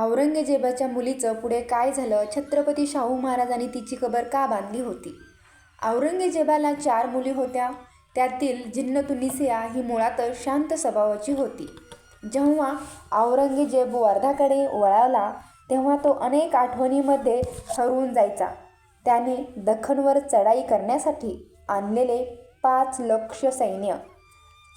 औरंगजेबाच्या मुलीचं पुढे काय झालं? छत्रपती शाहू महाराजांनी तिची कबर का बांधली होती? औरंगजेबाला चार मुली होत्या. त्यातील जिन्नतुनिसिया ही मुळातच शांत स्वभावाची होती. जेव्हा औरंगजेब वर्धाकडे वळाला तेव्हा तो अनेक आठवणीमध्ये हरवून जायचा. त्याने दखनवर चढाई करण्यासाठी आणलेले पाच लक्ष सैन्य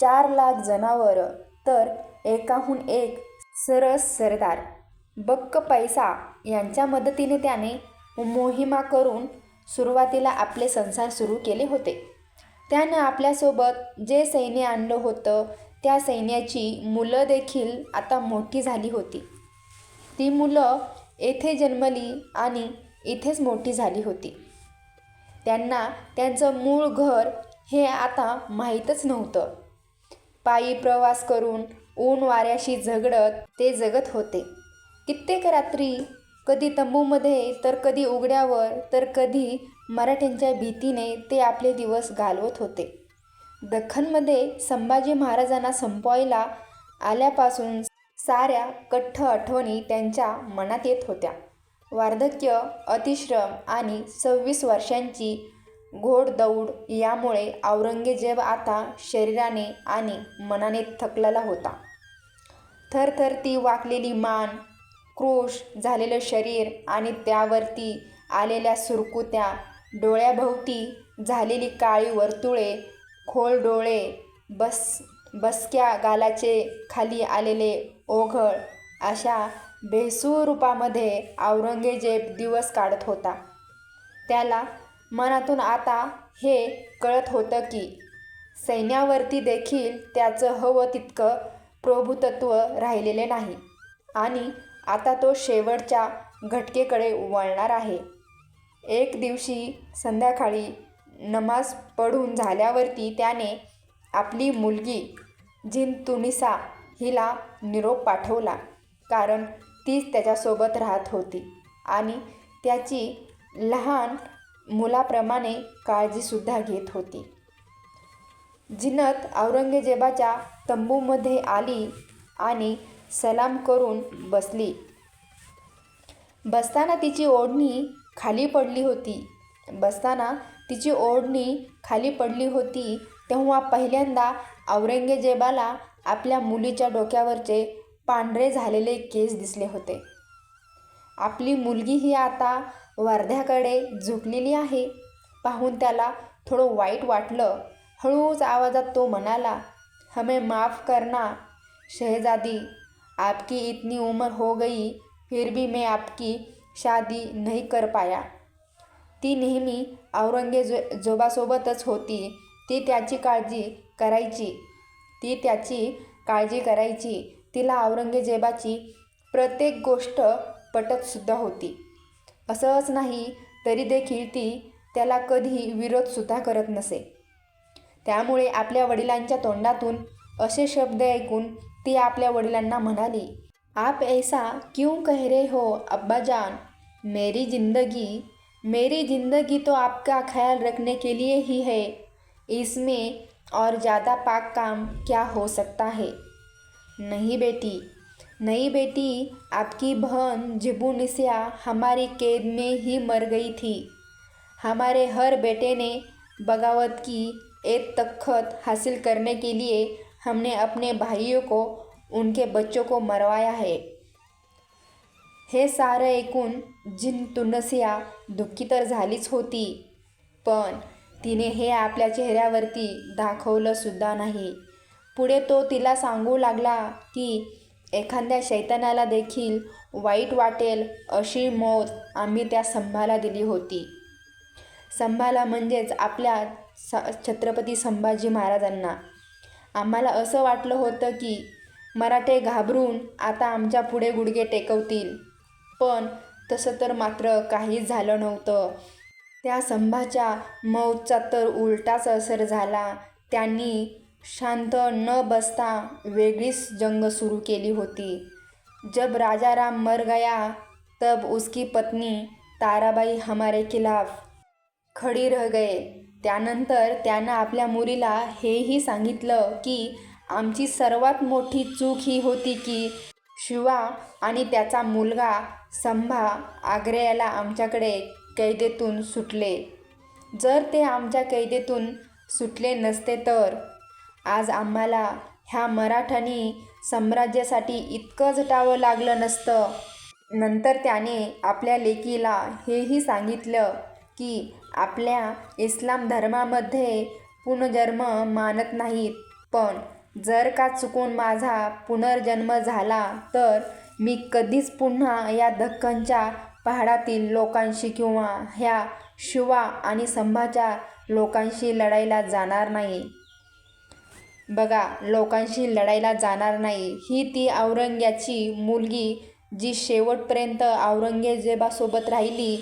चार लाख जनावरं तर एकाहून एक सरस सरदार बक्क पैसा यांच्या मदतीने त्याने मोहिमा करून सुरुवातीला आपले संसार सुरू केले होते. त्यानं आपल्यासोबत जे सैन्य आणलं होतं त्या सैन्याची मुलं देखील आता मोठी झाली होती. ती मुलं येथे जन्मली आणि इथेच मोठी झाली होती. त्यांना त्यांचं मूळ घर हे आता माहीतच नव्हतं. पायी प्रवास करून ऊन वाऱ्याशी झगडत ते जगत होते. कित्येक रात्री कधी तंबूमध्ये तर कधी उघड्यावर तर कधी मराठ्यांच्या भीतीने ते आपले दिवस घालवत होते. दख्खनमध्ये संभाजी महाराजांना संपवायला आल्यापासून साऱ्या कठ्ठ आठवणी त्यांच्या मनात येत होत्या. वार्धक्य अतिश्रम आणि सव्वीस वर्षांची घोडदौड यामुळे औरंगजेब आता शरीराने आणि मनाने थकलेला होता. थरथर ती वाकलेली मान क्रोश झालेलं शरीर आणि त्यावरती आलेल्या सुरकुत्या डोळ्याभोवती झालेली काळी वर्तुळे खोल डोळे बस बसक्या गालाचे खाली आलेले ओघळ अशा बेसूर रूपामध्ये औरंगजेब दिवस काढत होता. त्याला मनातून आता हे कळत होतं की सैन्यावरती देखील त्याचं हवं तितकं प्रभुतत्व राहिलेले नाही. आणि आता तो शेवटच्या घटकेकडे वळणार आहे. एक दिवशी संध्याकाळी नमाज पढून झाल्यावरती त्याने आपली मुलगी जिनतुनिसा हिला निरोप पाठवला कारण तीच त्याच्यासोबत राहत होती आणि त्याची लहान मुलाप्रमाणे काळजीसुद्धा घेत होती. जिनत औरंगजेबाच्या तंबूमध्ये आली आणि सलाम करून बसली. बसताना तिची ओढणी खाली पडली होती. बसताना तिची ओढणी खाली पडली होती तेव्हा पहिल्यांदा औरंगजेबाला आपल्या मुलीच्या डोक्यावरचे पांढरे झालेले केस दिसले होते. आपली मुलगी ही आता वर्ध्याकडे झुकलेली आहे. पाहून त्याला थोडं वाईट वाटलं. हळूच आवाजात तो म्हणाला हमें माफ़ करना शहजादी. आपकी इतनी उम्र हो गई फिर भी मैं आपकी शादी नहीं कर पाया। ती नेहमी औरंगजेबासोबतच होती. ती त्याची काळजी करायची. ती त्याची काळजी करायची. तिला औरंगजेबाची प्रत्येक गोष्ट पटतसुद्धा होती. असंच नाही तरी देखील ती त्याला कधी विरोधसुद्धा करत नसे. त्यामुळे आपल्या वडिलांच्या तोंडातून असे शब्द ऐकून ती आपल्या वडिलांना म्हणाली, आप ऐसा क्यों कह रहे हो, अब्बाजान? मेरी ज़िंदगी मेरी ज़िंदगी तो आपका ख्याल रखने के लिए ही है। इसमें और ज़्यादा पाक काम क्या हो सकता है? नहीं बेटी नहीं बेटी, आपकी बहन जिबुनिसिया हमारी कैद में ही मर गई थी। हमारे हर बेटे ने बगावत की एक तख्त हासिल करने के लिए हमने अपने भाइयों को उनके बच्चों को मरवाया है। हे सारं ऐकून जिन तुनसिया दुःखी तर झालीच होती पण तिने हे आपल्या चेहऱ्यावरती दाखवलंसुद्धा नाही. पुढे तो तिला सांगू लागला की एखाद्या शैतानाला देखील वाईट वाटेल अशी मौत आम्ही त्या संभाला दिली होती. संभाला म्हणजेच आपल्या स छत्रपती संभाजी महाराजांना. आम्हाला असं वाटलं होतं की मराठे घाबरून आता आमच्या पुढे गुडघे टेकवतील. पण तसं तर मात्र काहीच झालं नव्हतं. त्या संभाच्या मौजचा तर उलटाच असर झाला. त्यांनी शांत न बसता वेगळीच जंग सुरू केली होती. जब राजा राम मर गया तब उसकी पत्नी ताराबाई हमारे खिलाफ खडी रह गए. त्यानंतर त्यानं आपल्या मुलीला हेही सांगितलं की आमची सर्वात मोठी चूक ही होती की शिवा आणि त्याचा मुलगा संभा आग्र्याला आमच्याकडे कैदेतून सुटले. जर ते आमच्या कैदेतून सुटले नसते तर. आज आम्हाला ह्या मराठ्यांनी साम्राज्यासाठी इतकं झटावं लागलं नसतं. नंतर त्याने आपल्या लेकीला हेही सांगितलं की आपल्या इस्लाम धर्मामध्ये पुनर्जन्म मानत नाहीत. पण जर का चुकून माझा पुनर्जन्म झाला तर मी कधीच पुन्हा या दख्खनच्या पहाडातील लोकांशी किंवा ह्या शिवा आणि संभाच्या लोकांशी लढायला जाणार नाही. बघा लोकांशी लढायला जाणार नाही. ही ती औरंग्याची मुलगी जी शेवटपर्यंत औरंगजेबासोबत राहिली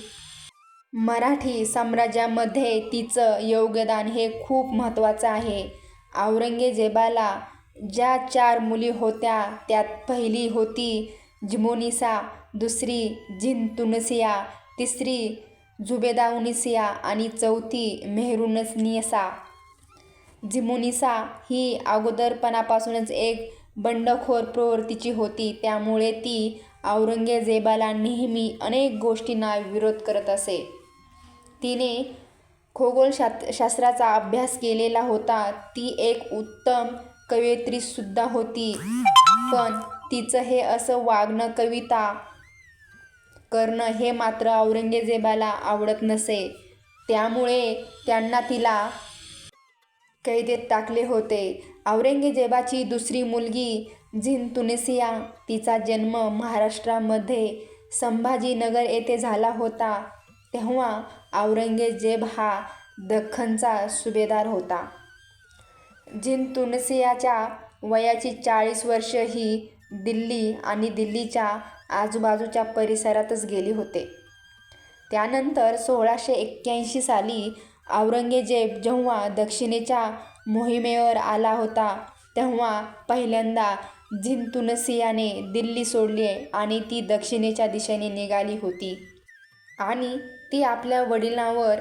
मराठी साम्राज्यामध्ये तिचं योगदान हे खूप महत्त्वाचं आहे. औरंगजेबाला ज्या चार मुली होत्या त्यात पहिली होती जिमोनिसा दुसरी जिंतुनसिया तिसरी झुबेदाउनिसिया आणि चौथी मेहरुनसनियसा जिमोनिसा ही अगोदरपणापासूनच एक बंडखोर प्रवृत्तीची होती. त्यामुळे ती औरंगजेबाला नेहमी अनेक गोष्टींना विरोध करत असे. तिने खगोलशात शास्त्राचा अभ्यास केलेला होता. ती एक उत्तम कवयित्रीसुद्धा होती. पण तिचं हे असं वागणं कविता करणं हे मात्र औरंगजेबाला आवडत नसे. त्यामुळे त्यांना तिला कैदेत टाकले होते. औरंगजेबाची दुसरी मुलगी झिन तुनिसिया तिचा जन्म महाराष्ट्रामध्ये संभाजीनगर येथे झाला होता. तेव्हा औरंगजेब हा दख्खनचा सुभेदार होता. झिन तुनसियाच्या वयाची चाळीस वर्ष ही दिल्ली आणि दिल्लीच्या आजूबाजूच्या परिसरातच गेली होते. त्यानंतर सोळाशे एक्क्याऐंशी साली औरंगजेब जेव्हा दक्षिणेच्या मोहिमेवर आला होता तेव्हा पहिल्यांदा झिंतुनसियाने दिल्ली सोडली आणि ती दक्षिणेच्या दिशेने निघाली होती. आणि ती आपल्या वडिलांवर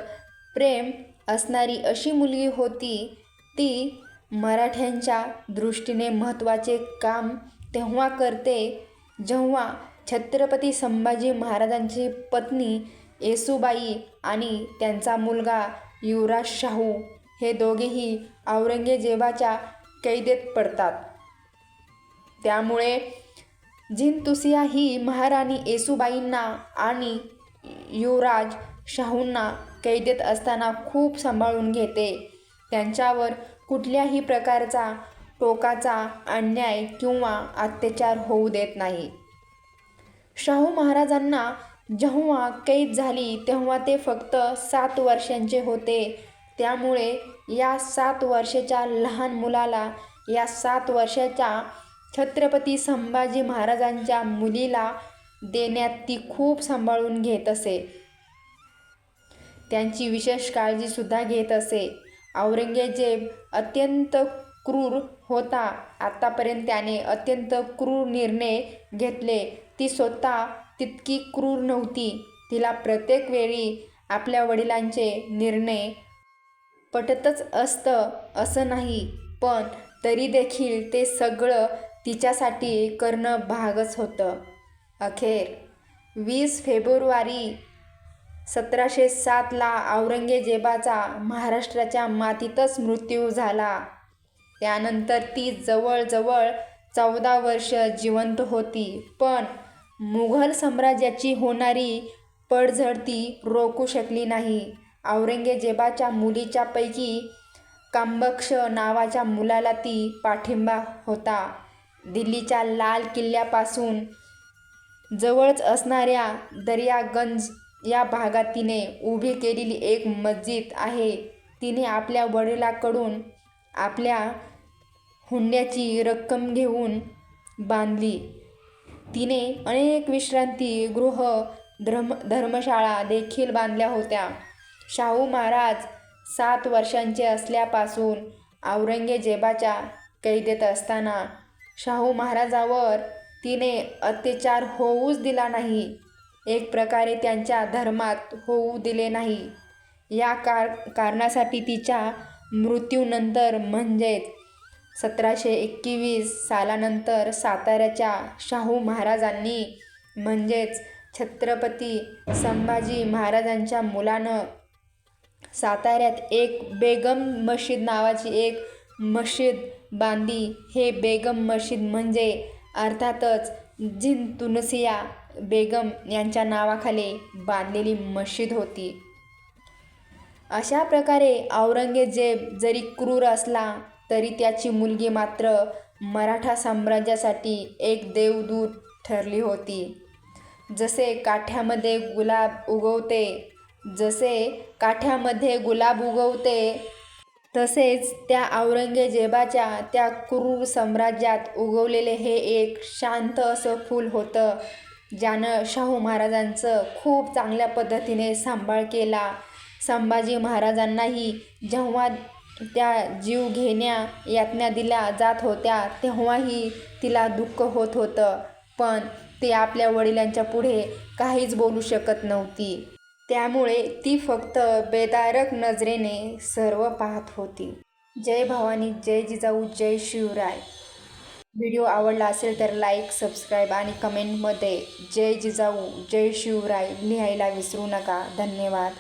प्रेम असणारी अशी मुलगी होती ती मराठ्यांच्या दृष्टीने महत्त्वाचे काम तेव्हा करते जेव्हा छत्रपती संभाजी महाराजांची पत्नी येसूबाई आणि त्यांचा मुलगा युवराज शाहू हे दोघेही औरंगजेबाच्या कैदेत पडतात. त्यामुळे जिनतुसिया ही महाराणी येसूबाईंना आणि युवराज शाहूंना कैदेत असताना खूप सांभाळून घेते. त्यांच्यावर कुठल्याही प्रकारचा टोकाचा अन्याय किंवा अत्याचार होऊ देत नाही. शाहू महाराजांना जेव्हा कैद झाली तेव्हा ते फक्त सात वर्षांचे होते. त्यामुळे या सात वर्षाच्या लहान मुलाला या सात वर्षाच्या छत्रपती संभाजी महाराजांच्या मुलीला देण्यात ती खूप सांभाळून घेत असे. त्यांची विशेष काळजीसुद्धा घेत असे. औरंगजेब अत्यंत क्रूर होता. आत्तापर्यंत त्याने अत्यंत क्रूर निर्णय घेतले. ती स्वतः तितकी क्रूर नव्हती. तिला प्रत्येक वेळी आपल्या वडिलांचे निर्णय पटतच असतं असं नाही. पण तरी देखील ते सगळं तिच्यासाठी करणं भागच होतं. अखेर वीस फेब्रुवारी सतराशे सातला औरंगजेबाचा महाराष्ट्राच्या मातीतच मृत्यू झाला. त्यानंतर ती जवळजवळ चौदा वर्ष जिवंत होती. पण मुघल साम्राज्याची होणारी पडझड रोखू शकली नाही. औरंगजेबाच्या मुलीच्यापैकी कांबक्ष नावाच्या मुलाला ती पाठिंबा होता. दिल्लीच्या लाल किल्ल्यापासून जवळच असणाऱ्या दर्यागंज या भागात तिने उभी केलेली एक मस्जिद आहे. तिने आपल्या वडिलाकडून आपल्या हुंड्याची रक्कम घेऊन बांधली. तिने अनेक विश्रांती गृह धर्म धर्मशाळा देखील बांधल्या होत्या. शाहू महाराज सात वर्षांचे असल्यापासून औरंगजेबाच्या कैदेत असताना शाहू महाराजावर तिने अत्याचार होऊच दिला नाही. एक प्रकारे त्यांच्या धर्मात होऊ दिले नाही. या कार कारणासाठी तिच्या मृत्यूनंतर म्हणजेच सतराशे एकवीस सालानंतर साताऱ्याच्या शाहू महाराजांनी म्हणजेच छत्रपती संभाजी महाराजांच्या मुलानं साताऱ्यात एक बेगम मशीद नावाची एक मशीद बांधी हे बेगम मशीद म्हणजे अर्थातच जिन तुनसिया बेगम यांच्या नावाखाली बांधलेली मशीद होती. अशा प्रकारे औरंगजेब जरी क्रूर असला तरी त्याची मुलगी मात्र मराठा साम्राज्यासाठी एक देवदूत ठरली होती. जसे काठ्यामध्ये गुलाब उगवते जसे काठ्यामध्ये गुलाब उगवते तसेच त्या औरंगजेबाच्या त्या क्रूर साम्राज्यात उगवलेले हे एक शांत असं फूल होतं ज्यानं शाहू महाराजांचं खूप चांगल्या पद्धतीने सांभाळ केला. संभाजी महाराजांनाही जेव्हा त्या जीव घेण्या यातना दिल्या जात होत्या तेव्हाही तिला दुःख होत होतं. पण ते आपल्या वडिलांच्या पुढे काहीच बोलू शकत नव्हती. त्यामुळे ती फक्त बेदारक नजरेने सर्व पाहत होती. जय भवानी जय जिजाऊ जय शिवराय. व्हिडिओ आवडला असेल तर लाईक सबस्क्राईब आणि कमेंटमध्ये जय जिजाऊ जय शिवराय लिहायला विसरू नका. धन्यवाद.